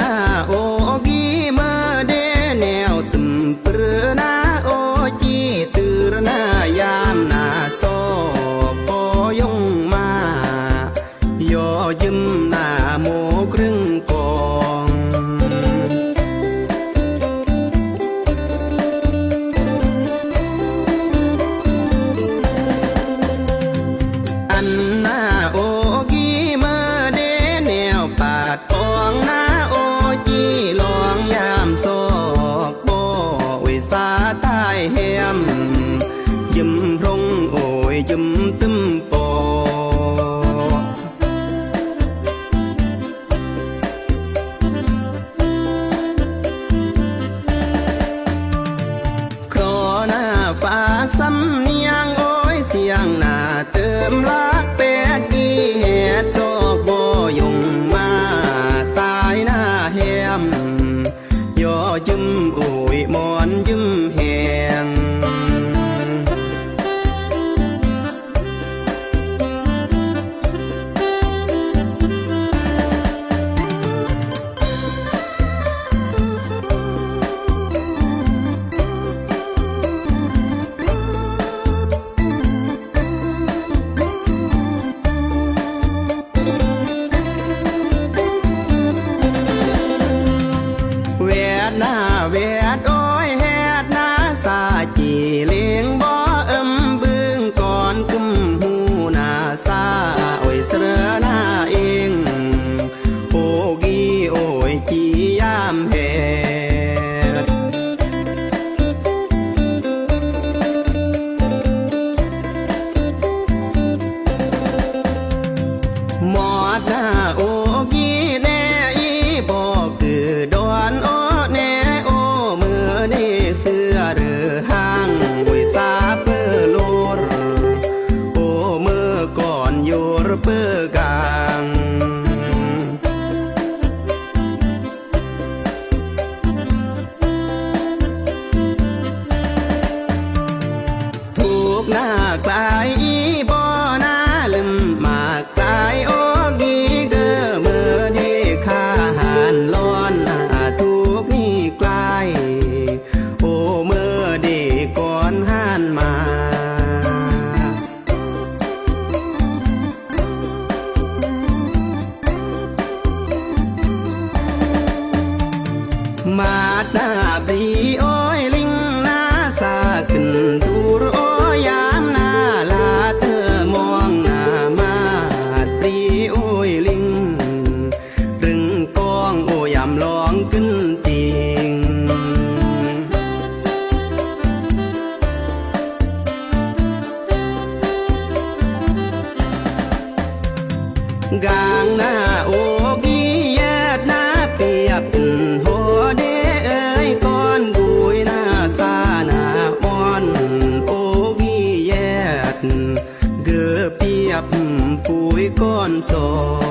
อั ตายแฮมยิมพรงโอยยิมตึมโปครอหน้าฝากสำเนียงโอ้ยเสียงหน้าเติมรักเป็ดกีเหตุโซกโบยงมาตายหน้าแฮม ยอยึมโอ้ามแฮดหมอดหน้าโอกีแน่อีบอกคือดอนโอแน่โอมือนี่เสื้อหรือห้างวิสาเปื้อโลดโอมือก่อนอยู่เปื้อกา มาดหน้าปรีโอ้ยลิงนาสาขึ้นทูรโอยามนาลาเธอมองหน้ามาดปรีโอ้ยลิงรึงกองโอยามลองขึ้นติงกลางหน้าโอ แยดเกือเปียบปุ๋ยก้อนสอ